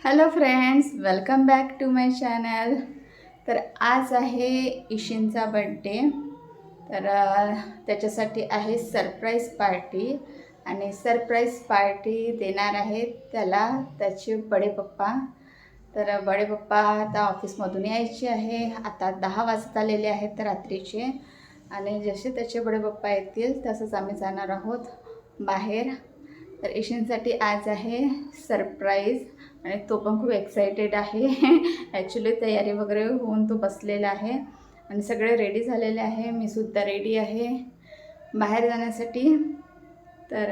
Hello friends welcome back to my channel तर आज आहे इशिनचा बड्डे तर त्याच्यासाठी आहे सरप्राईज पार्टी आणि सरप्राईज पार्टी देणार आहेत त्याला त्याचे बडे पप्पा. तर बडे पप्पा आता ऑफिसमधून यायचे आहे. आता दहा वाजत आलेले आहेत रात्रीचे आणि जसे त्याचे बडे पप्पा येतील तसंच आम्ही जाणार आहोत बाहेर. तर इशिनसाठी आज आहे सरप्राईज आणि तो पण खूप एक्सायटेड आहे. ॲक्च्युली तयारी वगैरे होऊन तो बसलेला आहे. आणि सगळे रेडी झालेले आहे. मी सुद्धा रेडी आहे. बाहेर जाण्यासाठी. तर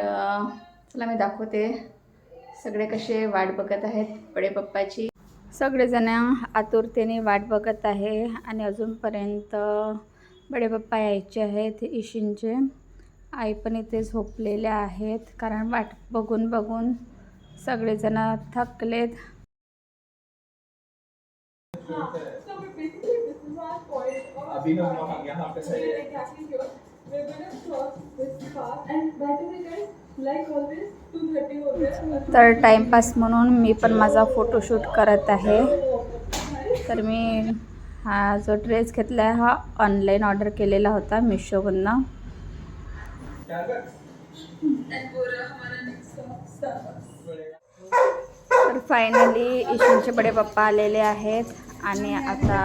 चला मी दाखवते. सगळे कसे वाट बघत आहेत? बडे पप्पाची. सगळेजण आतुरतेने वाट बघत आहे. आणि अजूनपर्यंत बडे पप्पा यायचे आहेत इशिनचे. आई पण इथे झोपलेल्या आहेत. कारण वाट बघून बघून सगळेजण थकलेत. तर टाईमपास म्हणून मी पण माझा फोटोशूट करत आहे. तर मी हा जो ड्रेस घेतला आहे हा ऑनलाईन ऑर्डर केलेला होता मिशोवरनं. तर फायनली इशूंचे बडे पप्पा आलेले आहेत आणि आता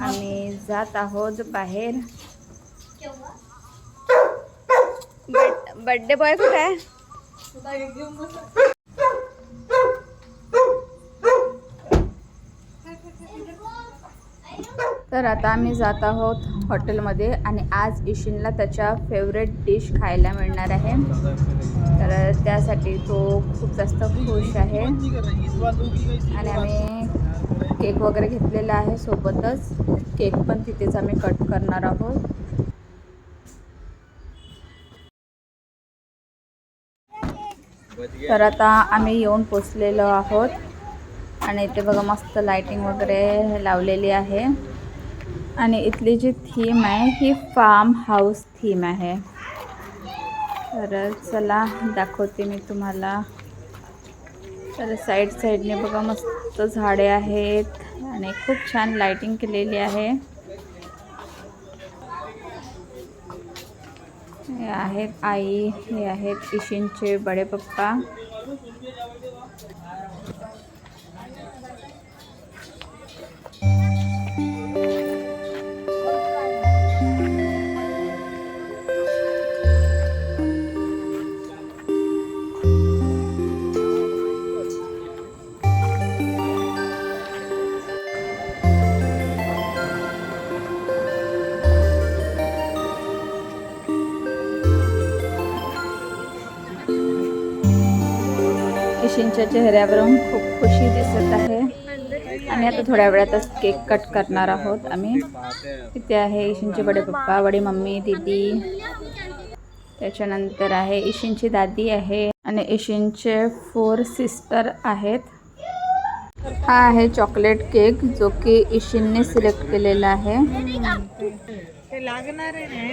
आम्ही जात आहोत बाहेर. बड्डे बॉय कुठे आहे? तर आता आम्ही जात आहोत हॉटेलमध्ये आणि आज इशिनला त्याच्या फेवरेट डिश खायला मिळणार आहे. तर त्यासाठी तो खूप जास्त खुश आहे. आणि आम्ही केक वगैरे घेतलेला आहे सोबतच. केक पण तिथेच आम्ही कट करणार आहोत. तर आता आम्ही येऊन पोचलेलो आहोत. आणि इथे बघा मस्त लाइटिंग वगैरे लावलेली आहे. आणि इथली जी थीम आहे ही फार्म हाऊस थीम आहे. तर चला दाखवते मी तुम्हाला. तर साईड साईडने बघा मस्त झाडे आहेत आणि खूप छान लाइटिंग केलेली आहे. हे आहेत आई हे आहेत इशिनचे बडे पप्पा. इशिनच्या चेहऱ्यावरून खूप खुशी दिसत आहे. आणि आता थोड्या वेळातच केक कट करणार आहोत आम्ही. इथे आहे इशिनचे बडे पप्पा बडी मम्मी दीदी. त्याच्यानंतर आहे इशिनची दादी आहे आणि इशिनचे फोर सिस्टर आहेत. हा आहे चॉकलेट केक जो की इशिनने सिलेक्ट केलेला आहे. लागणार आहे.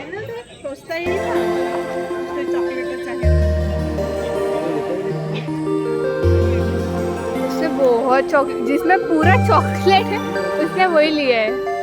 वो ते बहुत चॉक जिसमें पूरा चॉकलेट है उसने वही लिया है।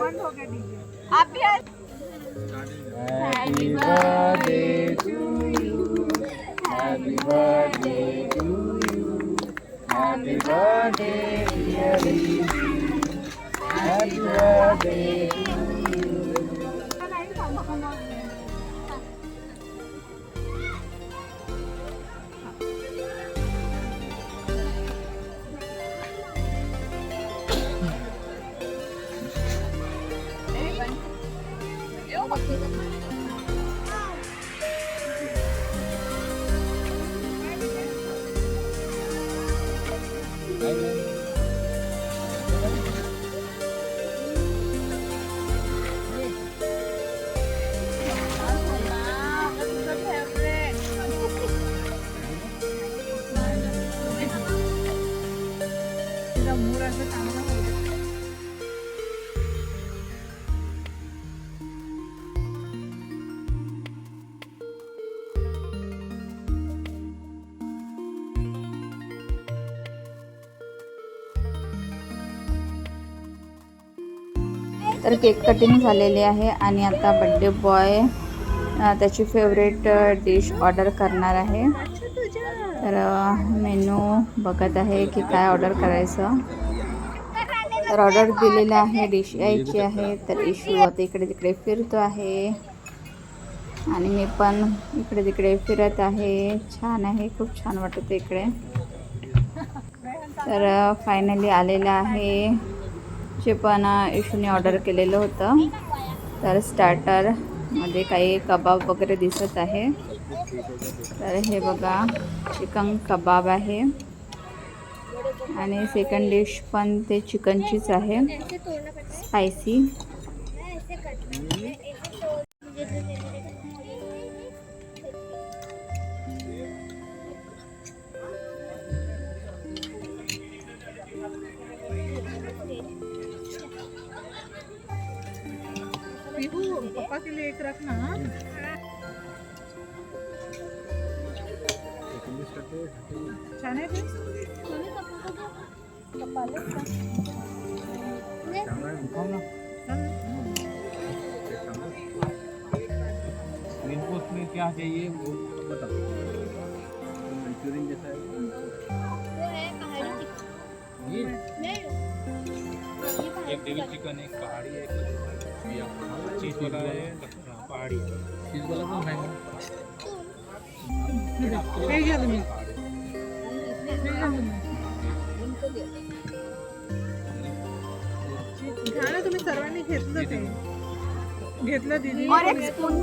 Happy birthday you. Happy birthday to you. Happy birthday, dear Happy birthday to you. तर केक कटिंग झालेली आहे आणि आता बड्डे बॉय त्याची फेवरेट डिश ऑर्डर करणार आहे. तर मेनू बघत आहे की काय ऑर्डर करायचं. तर ऑर्डर दिलेलं आहे डिश यायची आहे. तर इशू आता इकडे तिकडे फिरतो आहे. आणि मी पण इकडे तिकडे फिरत आहे. छान आहे खूप छान वाटतं इकडे. तर फायनली आलेलं आहे. जे पण इशूने ऑर्डर केलेलं होतं. तर स्टार्टरमध्ये काही कबाब वगैरे दिसत आहे. तर हे बघा चिकन कबाब आहे. आणि सेकंड डिश पण ते चिकनचीच आहे. स्पायसी पापा के लिए एक रखना छान आहे ते? मेन कोर्स में क्या चाहिए वो बताओ मंचूरियन जैसा है ये एक डेविल चिकन एक पहाड़ी है एक हे घ्या तुम्ही घ्या ना तुम्ही. सर्वांनी घेतलं ते घेतलं दिदी स्पून स्पून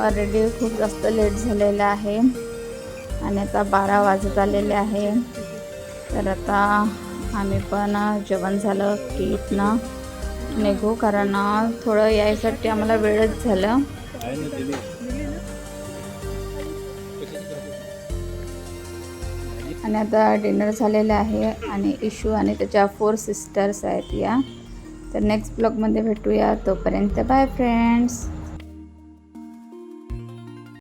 ऑलरेडी खूप जास्त लेट झालेलं आहे. आणि आता बारा वाजत आलेले आहे. तर आता आम्ही पण जेवण झालं की इथनं निघू. कारण थोडं यायसाठी आम्हाला वेळच झालं. आणि आता डिनर झालेलं आहे आणि इशू आणि त्याच्या फोर सिस्टर्स आहेत या. तर नेक्स्ट ब्लॉगमध्ये भेटूया. तोपर्यंत बाय फ्रेंड्स